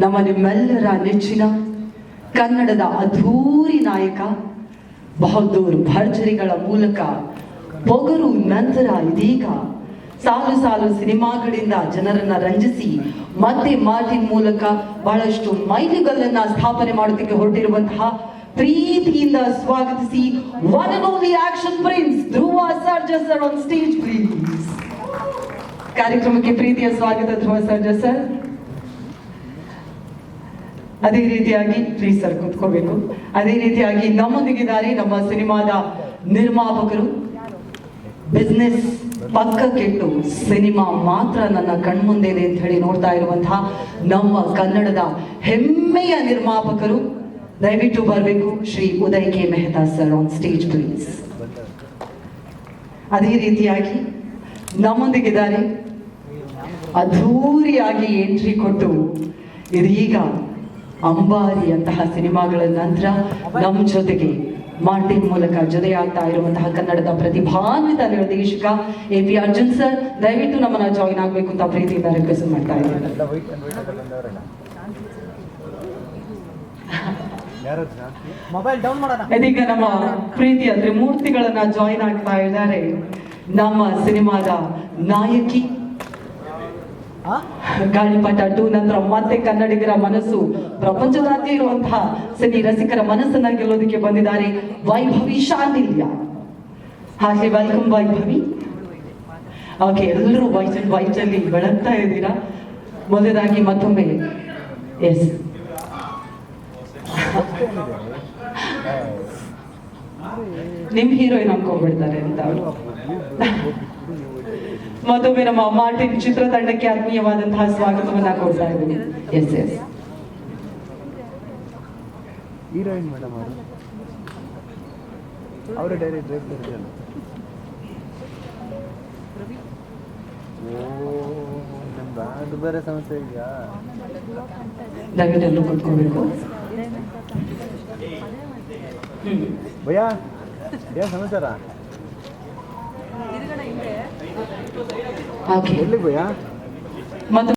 ನಮ್ಮ ನಿಮ್ಮೆಲ್ಲರ ನೆಚ್ಚಿನ ಕನ್ನಡದ ಅದ್ಧೂರಿ ನಾಯಕ ಬಹದ್ದೂರ್ ಭರ್ಜರಿಗಳ ಮೂಲಕ ಪೊಗರು ನಂತರ ಇದೀಗ ಸಾಲು ಸಾಲು ಸಿನಿಮಾಗಳಿಂದ ಜನರನ್ನ ರಂಜಿಸಿ ಮತ್ತೆ ಮಾತಿನ ಮೂಲಕ ಬಹಳಷ್ಟು ಮೈಲಿಗಲ್ಲನ್ನ ಸ್ಥಾಪನೆ ಮಾಡೋದಕ್ಕೆ ಹೊರಟಿರುವಂತಹ ಪ್ರೀತಿಯಿಂದ ಸ್ವಾಗತಿಸಿ one and only action prince Dhruva Sarja sir on stage please ಕಾರ್ಯಕ್ರಮಕ್ಕೆ ಪ್ರೀತಿಯ ಸ್ವಾಗತ ಧ್ರುವ ಸರ್ಜಾ ಸರ್ ಅದೇ ರೀತಿಯಾಗಿ ಪ್ಲೀಸ್ ಸರ್ ಕುತ್ಕೋಬೇಕು. ಅದೇ ರೀತಿಯಾಗಿ ನಮ್ಮೊಂದಿಗಿದ್ದಾರೆ ನಮ್ಮ ಸಿನಿಮಾದ ನಿರ್ಮಾಪಕರು. ಬಿಸ್ನೆಸ್ ಪಕ್ಕಕ್ಕಿಟ್ಟು ಸಿನಿಮಾ ಮಾತ್ರ ನನ್ನ ಕಣ್ಮುಂದೇನೆ ಅಂತ ಹೇಳಿ ನೋಡ್ತಾ ಇರುವಂತಹ ನಮ್ಮ ಕನ್ನಡದ ಹೆಮ್ಮೆಯ ನಿರ್ಮಾಪಕರು. ದಯವಿಟ್ಟು ಬರಬೇಕು. Shri Uday K Mehta sir on stage please ಅದೇ ರೀತಿಯಾಗಿ ನಮ್ಮೊಂದಿಗಿದ್ದಾರೆ. ಅದ್ಧೂರಿಯಾಗಿ ಎಂಟ್ರಿ ಕೊಟ್ಟು ಇದೀಗ ಅಂಬಾರಿ ಅಂತಹ ಸಿನಿಮಾಗಳ ನಂತರ ನಮ್ಮ ಜೊತೆಗೆ ಮಾರ್ಟಿನ್ ಮೂಲಕ ಜೊತೆಯಾಗ್ತಾ ಇರುವಂತಹ ಕನ್ನಡದ ಪ್ರತಿಭಾನ್ವಿತ ನಿರ್ದೇಶಕ ಎ ಪಿ ಅರ್ಜುನ್ ಸರ್ ದಯವಿಟ್ಟು ನಮ್ಮನ್ನ ಜಾಯಿನ್ ಆಗಬೇಕು ಅಂತ ಪ್ರೀತಿಯಿಂದ ರಿಕ್ವೆಸ್ಟ್ ಮಾಡ್ತಾ ಮಾಡೋಣ. ಇದೀಗ ನಮ್ಮ ಪ್ರೀತಿ ಅಂದ್ರೆ ಮೂರ್ತಿಗಳನ್ನ ಜಾಯಿನ್ ಆಗ್ತಾ ಇದ್ದಾರೆ. ನಮ್ಮ ಸಿನಿಮಾದ ನಾಯಕಿ? ಗಾಳಿಪಟ ಟೂ ನಂತರ ಮತ್ತೆ ಕನ್ನಡಿಗರ ಮನಸ್ಸು. ಪ್ರಪಂಚದಾದ್ಯ ಇರುವಂತಹ ಸಿನಿ ರಸಿಕರ ಮನಸ್ಸನ್ನ ಗೆಲ್ಲೋದಕ್ಕೆ ಬಂದಿದ್ದಾರೆ ವೈಭವಿ ಶಾಂಡಿಲ್ಯ. ಹಾಗೆ ವೆಲ್ಕಮ್ ವೈಭವಿ. ಓಕೆ ಎಲ್ಲರೂ ವೈಚಲ್ ವೈಚಲ್ಲಿ ವೈಟ್ ಅಲ್ಲಿ ಬೆಳಗ್ತಾ ಇದ್ದೀರಾ? ಮೊದಲಾಗಿ ಮತ್ತೊಮ್ಮೆ. ಎಸ್ ನಿಮ್ ಹೀರೋಯಿನ್ ಅನ್ಕೊಂಡ್ಬಿಡ್ತಾರೆ ಅಂತ ಅವರು. ಮತ್ತೊಮ್ಮೆ ನಮ್ಮ ಮಾರ್ಟಿನ್ ಚಿತ್ರತಂಡಕ್ಕೆ ಆತ್ಮೀಯವಾದಂತಹ ಸ್ವಾಗತವನ್ನ ಕೊಡ್ತಾ ಇದ್ದೀನಿ. ಎಸ್ ಎಸ್ ಹೀರೋಯಿನ್ ಮೇಡಮ್ ಅವರು. ಅವರೇ ಡೈರೆಕ್ಟ್ ಡೈರೆಕ್ಟರ್ ಇದೆಯಲ್ಲ ಓ ನಮ್ದು ಅದು ಬೇರೆ ಸಮಸ್ಯೆ ಇದೆಯಾ? ದಯವಿಟ್ಟು ಎಲ್ಲರೂ ಕೂತ್ಕೋಬೇಕು. ಹ್ಮ್. ಭಯ್ಯ ಏನು ಸಮಾಚಾರ? ಭಯ್ಯ ಮತ್ತು